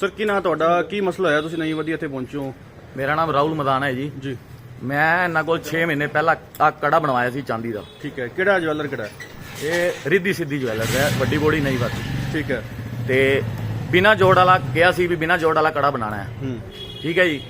Sir ਕੀ ਨਾਂ ਤੁਹਾਡਾ? ਕੀ ਮਸਲਾ ਹੋਇਆ? ਤੁਸੀਂ ਨਹੀਂ ਵਧੀਆ ਇੱਥੇ ਪਹੁੰਚੇ ਹੋ। ਮੇਰਾ ਨਾਮ ਰਾਹੁਲ ਮਦਾਨ ਹੈ ਜੀ। ਜੀ। ਮੈਂ ਇਹਨਾਂ ਕੋਲ 6 ਮਹੀਨੇ ਪਹਿਲਾਂ ਆ ਕੜਾ ਬਣਵਾਇਆ ਸੀ ਚਾਂਦੀ ਦਾ। ਠੀਕ ਹੈ। ਕਿਹੜਾ ਜਵੈਲਰ ਕਿਹੜਾ? ਇਹ ਰਿੱਧੀ ਸਿੱਧੀ ਜਵੈਲਰ ਹੈ ਵੱਡੀ ਬੋੜੀ ਨਹੀਂ ਬਾਤ ਠੀਕ ਹੈ। ਤੇ ਬਿਨਾ ਜੋੜ ਵਾਲਾ ਕਿਹਾ ਸੀ ਵੀ ਬਿਨਾ ਜੋੜ ਵਾਲਾ ਕੜਾ ਬਣਾਉਣਾ ਹੈ। ਹੂੰ। ਠੀਕ ਹੈ ਜੀ।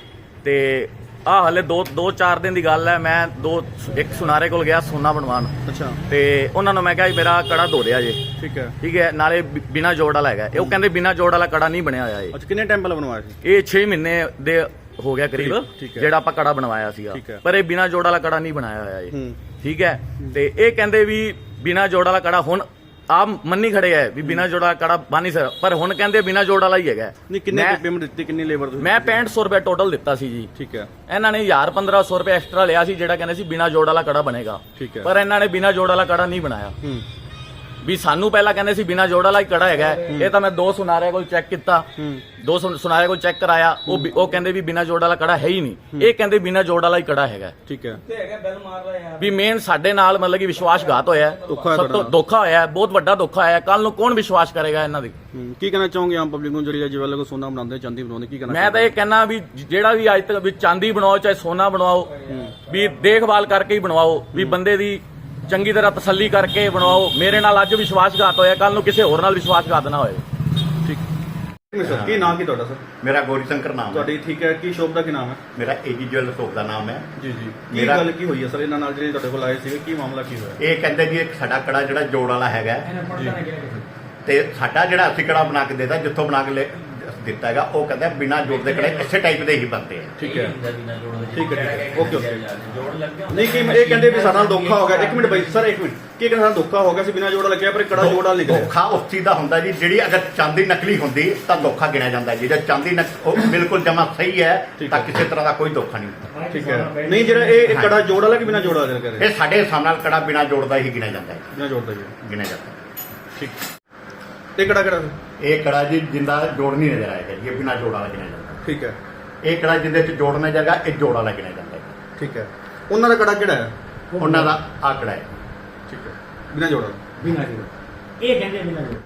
ਤੇ ਆ ਹਲੇ ਦੋ ਦੋ ਚਾਰ ਦਿਨ ਦੀ ਗੱਲ ਹੈ ਮੈਂ ਦੋ ਇੱਕ ਸੁਨਾਰੇ ਕੋਲ ਗਿਆ ਸੋਨਾ ਬਣਵਾਉਣ। ਅੱਛਾ। ਤੇ ਉਹਨਾਂ ਨੂੰ ਮੈਂ ਕਿਹਾ ਜੀ ਮੇਰਾ ਕੜਾ ਧੋ ਰਿਹਾ ਜੇ। ਠੀਕ ਹੈ। ਠੀਕ ਹੈ ਨਾਲੇ ਬਿਨਾ ਜੋੜ ਵਾਲਾ ਹੈਗਾ। ਇਹ ਉਹ ਕਹਿੰਦੇ ਬਿਨਾ ਜੋੜ ਵਾਲਾ ਕੜਾ ਨਹੀਂ ਬਣਿਆ ਹੋਇਆ ਇਹ। ਅੱਛਾ ਕਿੰਨੇ ਟਾਈਮ ਪਹਿਲਾਂ ਬਣਵਾਇਆ ਸੀ? ਇਹ 6 ਮਹੀਨੇ ਦੇ ਹੋ ਗਿਆ ਕਰੀਬ। ਜਿਹੜਾ ਆਪਾਂ ਕੜਾ ਬਣਵਾਇਆ ਸੀਗਾ। ਪਰ ਇਹ ਬਿਨਾ ਜੋੜ ਵਾਲਾ ਕੜਾ ਨਹੀਂ ਬਣਾਇਆ ਹੋਇਆ ਇਹ। ਠੀਕ ਹੈ। ਤੇ ਇਹ ਕਹਿੰਦੇ ਵੀ ਬਿਨਾ ਜੋੜ ਵਾਲਾ ਕੜਾ ਹੁਣ ਆਪ ਮੰਨੀ ਖੜੇ ਹੈ ਵੀ ਬਿਨਾ ਜੋੜ ਕੜਾ ਬਾਨੀ ਸਰ ਪਰ ਹੁਣ ਕਹਿੰਦੇ ਬਿਨਾ ਜੋੜ ਵਾਲਾ ਹੀ ਹੈਗਾ। ਨਹੀਂ ਕਿੰਨੇ ਮੈਂ- ਪੇਮੈਂਟ ਦਿੱਤੀ ਕਿੰਨੀ ਲੇਬਰ ਤੁਸੀਂ ਮੈਂ 6500 ਰੁਪਏ ਟੋਟਲ ਦਿੱਤਾ ਸੀ ਜੀ। ਠੀਕ ਹੈ ਇਹਨਾਂ ਨੇ 1000 1500 ਰੁਪਏ ਐਕਸਟਰਾ ਲਿਆ ਸੀ ਜਿਹੜਾ ਕਹਿੰਦੇ ਸੀ ਬਿਨਾ ਜੋੜ ਵਾਲਾ ਕੜਾ ਬਣੇਗਾ। ਠੀਕ ਹੈ। ਪਰ ਇਹਨਾਂ ਨੇ ਬਿਨਾ ਜੋੜ ਵਾਲਾ ਕੜਾ ਨਹੀਂ ਬਣਾਇਆ। ਹੂੰ। ਵੀ ਸਾਨੂੰ ਪਹਿਲਾਂ ਕਹਿੰਦੇ ਸੀ ਬਿਨਾ ਜੋੜ ਵਾਲਾ ਹੀ ਕੜਾ ਹੈਗਾ। ਹੈ। ਇਹ ਤਾਂ ਮੈਂ ਦੋ ਸੁਨਾਰਿਆਂ ਕੋਲ ਚੈੱਕ ਕੀਤਾ। ਹੂੰ। ਦੋ ਸੁਨ- ਸੁਨਾਰਿਆਂ ਕੋਲ ਚੈੱਕ ਕਰਾਇਆ। ਉਹ ਵੀ- ਉਹ ਕਹਿੰਦੇ ਵੀ ਬਿਨਾ ਜੋੜ ਵਾਲਾ ਕੜਾ ਹੈ ਹੀ ਨਹੀਂ। ਇਹ ਕਹਿੰਦੇ ਬਿਨਾ ਜੋੜ ਵਾਲਾ ਹੀ ਕੜਾ ਹੈਗਾ। ਠੀਕ ਹੈ। ਵੀ ਮੇਨ ਸਾਡੇ ਨਾਲ ਮਤਲਬ ਕਿ ਵਿਸ਼ਵਾਸਘਾਤ ਹੋਇਆ। ਹੈ। ਧੋਖਾ ਸਭ ਤੋਂ। ਧੋਖਾ ਹੋਇਆ। ਹੈ, ਬਹੁਤ ਵੱਡਾ ਧੋਖਾ ਹੋਇਆ। ਕੱਲ ਨੂੰ ਕੌਣ ਵਿਸ਼ਵਾਸ ਕਰੇਗਾ ਇਹਨਾਂ ਦੀ ਹੂੰ। ਕੀ ਕਹਿਣਾ ਚਾਹੋਗੇ ਆਮ ਪਬਲਿਕ ਨੂੰ? ਜਿਹੜੀ ਜਵੈਲਰ ਕੋ ਸੋਨਾ ਬਣਾਉਂਦੇ ਚਾਂਦੀ ਬਣਾਉਂਦੇ ਕੀ ਕਹਿਣਾ ਮੈਂ ਤਾਂ ਇਹ ਕਹਿਣਾ ਵੀ ਜਿਹੜਾ ਵੀ ਅੱਜ ਤੱਕ ਵੀ ਚਾਂਦੀ ਬਣਾਓ ਚਾਹੇ ਸੋਨਾ ਬਣਵਾਓ ਵੀ ਦੇਖਭਾਲ ਕਰਕੇ ਹੀ ਬਣਵਾਓ। ਵੀ ਬੰਦੇ ਦੀ ਚੰਗੀ ਤਰ੍ਹਾਂ ਤਸੱਲੀ ਕਰਕੇ ਬਣਵਾਓ। ਮੇਰੇ ਨਾਲ ਅੱਜ ਵਿਸ਼ਵਾਸਘਾਤ ਹੋਇਆ। ਕੱਲ ਨੂੰ ਕਿਸੇ ਹੋਰ ਨਾਲ ਵਿਸ਼ਵਾਸਘਾਤ ਨਾ ਹੋਏ। ਠੀਕ। ਸਰ ਕੀ ਨਾਮ ਕੀ ਤੁਹਾਡਾ ਸਰ? ਮੇਰਾ ਗੌਰੀ ਸ਼ੰਕਰ ਨਾਮ ਹੈ। ਤੁਹਾਡੀ ਠੀਕ ਹੈ। ਕੀ ਸ਼ੋਪ ਦਾ ਕੀ ਨਾਮ ਹੈ? ਮੇਰਾ ਏਜੀ ਜੁਐਲ ਸ਼ੋਪ ਦਾ ਨਾਮ ਹੈ। ਜੀ ਜੀ। ਕੀ ਮੇਰਾ- ਗੱਲ ਕੀ ਹੋਈ ਹੈ ਸਰ ਇਹਨਾਂ ਨਾਲ ਜਿਹੜੇ ਤੁਹਾਡੇ ਕੋਲ ਆਏ ਸੀਗੇ? ਕੀ ਮਾਮਲਾ ਕੀ ਹੋਇਆ? ਇਹ ਕਹਿੰਦੇ ਜੀ ਇੱਕ ਸਾਡਾ ਕੜਾ ਜਿਹੜਾ ਜੋੜ ਵਾਲਾ ਹੈਗਾ। ਹੈ। ਤੇ ਸਾਡਾ ਜਿਹੜਾ ਅਸੀਂ ਕੜਾ ਬਣਾ ਕੇ ਦੇਦਾ ਜਿੱਥੋਂ ਬਣਾ ਕੇ ਲੈ- ਦਿੱਤਾ ਹੈਗਾ ਉਹ ਕਹਿੰਦਾ ਬਿਨਾ ਜੋੜ ਦੇ ਕੜੇ ਇਸੇ ਟਾਈਪ ਦੇ ਹੀ ਬਣਦੇ ਆ। ਠੀਕ ਹੈ। ਠੀਕ ਹੈ ਠੀਕ ਹੈ। Okay okay. ਨਹੀਂ ਕੀ ਇਹ ਕਹਿੰਦੇ ਵੀ ਸਾਡੇ ਧੋਖਾ ਹੋ ਗਿਆ। ਇੱਕ ਮਿੰਟ ਬਾਈ ਸਰ ਇੱਕ ਮਿੰਟ। ਕੀ ਕਹਿੰਦੇ ਸਾਨੂੰ ਧੋਖਾ ਹੋ ਗਿਆ ਸੀ ਬਿਨਾਂ ਜੋੜਾ ਲੱਗਿਆ ਪਰ ਕੜਾ ਜੋੜਾ ਨਿਕਲਿਆ ਧੋਖਾ ਉਸ ਚੀਜ਼ ਦਾ ਹੁੰਦਾ ਜੀ ਜਿਹੜੀ ਅਗਰ ਚਾਂਦੀ ਨਕਲੀ ਹੁੰਦੀ ਤਾਂ ਧੋਖਾ ਗਿਣਿਆ ਜਾਂਦਾ ਜੀ। ਜੇ ਚਾਂਦੀ ਨਕ- ਉਹ ਬਿਲਕੁਲ ਜਮਾ ਸਹੀ ਹੈ ਤਾਂ। ਕਿਸੇ ਤਰ੍ਹਾਂ ਦਾ ਕੋਈ ਧੋਖਾ ਨਹੀਂ ਹੁੰਦਾ। ਠੀਕ ਹੈ। ਨਹੀਂ ਜਿਹੜਾ ਇਹ ਕੜਾ ਜੋੜ ਵਾਲਾ ਕਿ ਬਿਨਾਂ ਜੋੜਾ ਵਾਲਾ ਇਹ ਸਾਡੇ ਹਿਸਾਬ ਨਾਲ ਕੜਾ ਬਿਨਾ ਜੋੜ ਦਾ ਹੀ ਗਿਣਿਆ ਜਾਂਦਾ ਹੈ। ਬਿਨਾਂ ਜੋੜਦਾ ਜੀ ਗਿਣਿਆ ਜਾਂਦਾ ਹੈ। ਠੀਕ। ਇਹ ਕੜਾ ਕਿਹੜਾ ਇਹ ਕੜਾ ਜੀ ਜਿੰਦਾ ਜੋੜ ਨਹੀਂ ਨਜ਼ਰ ਆਏਗਾ ਜੀ ਇਹ ਬਿਨਾ ਜੋੜ ਵਾਲਾ ਗਿਣਿਆ ਜਾਂਦਾ। ਠੀਕ ਹੈ। ਇਹ ਕੜਾ ਜਿੰਦੇ ਚ ਜੋੜ ਨਜ਼ਰ ਆਏਗਾ ਇਹ ਜੋੜ ਵਾਲਾ ਗਿਣਿਆ ਜਾਂਦਾ ਹੈ ਠੀਕ ਹੈ। ਉਹਨਾਂ ਦਾ ਕੜਾ ਕਿਹੜਾ ਹੈ? ਉਹਨਾਂ ਦਾ ਆਕੜਾ ਹੈ? ਠੀਕ ਹੈ। ਬਿਨਾਂ ਜੋੜਾ ਬਿਨਾਂ ਜੋੜ। ਇਹ ਕਹਿੰਦੇ ਬਿਨਾਂ ਜੋੜ।